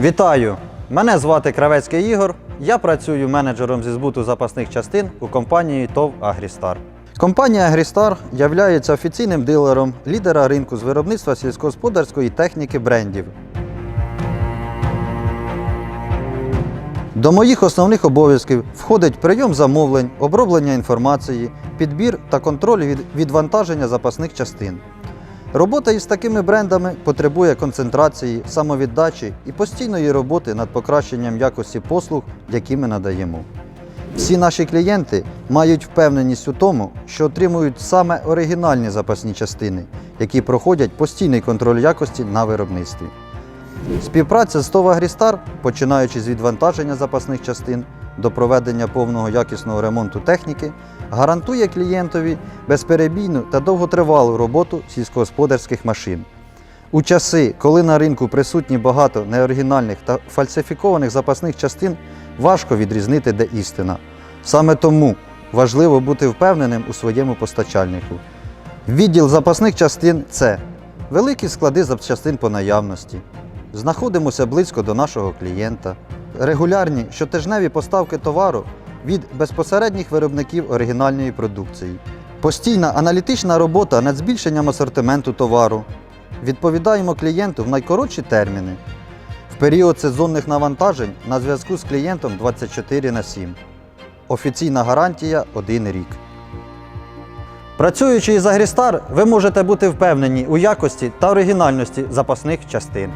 Вітаю! Мене звати Кравецький Ігор. Я працюю менеджером зі збуту запасних частин у компанії ТОВ Агрістар. Компанія Агрістар є офіційним дилером лідера ринку з виробництва сільськогосподарської техніки брендів. До моїх основних обов'язків входить прийом замовлень, оброблення інформації, підбір та контроль від відвантаження запасних частин. Робота із такими брендами потребує концентрації, самовіддачі і постійної роботи над покращенням якості послуг, які ми надаємо. Всі наші клієнти мають впевненість у тому, що отримують саме оригінальні запасні частини, які проходять постійний контроль якості на виробництві. Співпраця з ТОВ «Агрістар», починаючи з відвантаження запасних частин до проведення повного якісного ремонту техніки, гарантує клієнтові безперебійну та довготривалу роботу сільськогосподарських машин. У часи, коли на ринку присутні багато неоригінальних та фальсифікованих запасних частин, важко відрізнити, де істина. Саме тому важливо бути впевненим у своєму постачальнику. Відділ запасних частин це великі склади запчастин по наявності. Знаходимося близько до нашого клієнта. Регулярні щотижневі поставки товару від безпосередніх виробників оригінальної продукції. Постійна аналітична робота над збільшенням асортименту товару. Відповідаємо клієнту в найкоротші терміни. В період сезонних навантажень на зв'язку з клієнтом 24 на 7. Офіційна гарантія 1 рік. Працюючи із Агрістар, ви можете бути впевнені у якості та оригінальності запасних частин.